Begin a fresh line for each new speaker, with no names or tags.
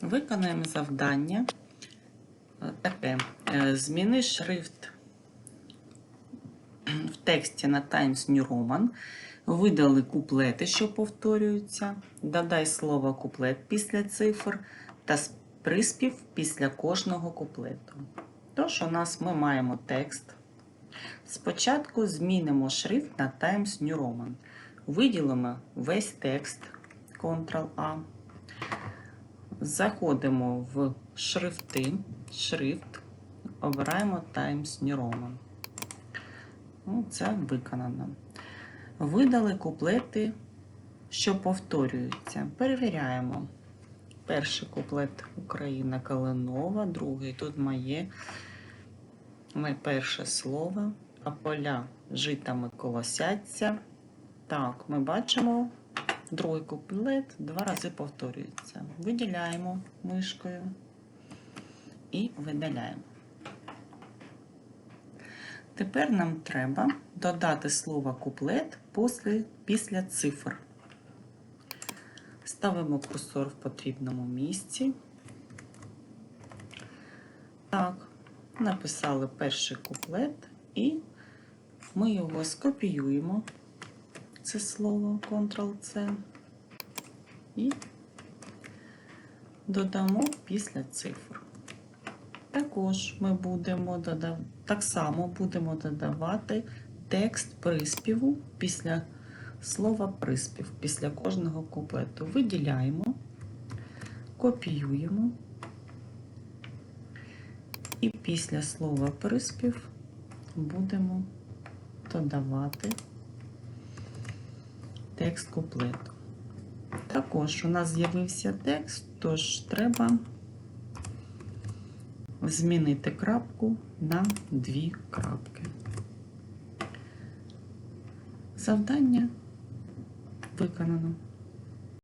Виконаємо завдання е, таке. Е, Зміни шрифт в тексті на Times New Roman. Видали куплети, що повторюються. Додай слово куплет після цифр та приспів після кожного куплету. Тож, у нас ми маємо текст. Спочатку змінимо шрифт на Times New Roman. Виділимо весь текст Ctrl-A. Заходимо в шрифти, шрифт, обираємо Times New Roman. Ну, це виконано. Видали куплети, що повторюються. Перевіряємо. Перший куплет Україна Калинова, другий тут моє, моє перше слово, а поля житами колосяться. Так, ми бачимо другий куплет два рази повторюється. Виділяємо мишкою і видаляємо. Тепер нам треба додати слово куплет після, після цифр. Ставимо курсор в потрібному місці. Так, написали перший куплет і ми його скопіюємо. Це слово Ctrl-C. І додамо після цифр. Також ми будемо додав... так само будемо додавати текст приспіву після слова приспів, після кожного куплету. Виділяємо, копіюємо. І після слова приспів будемо додавати текст куплету. Також у нас з'явився текст, тож треба змінити крапку на дві крапки. Завдання виконано.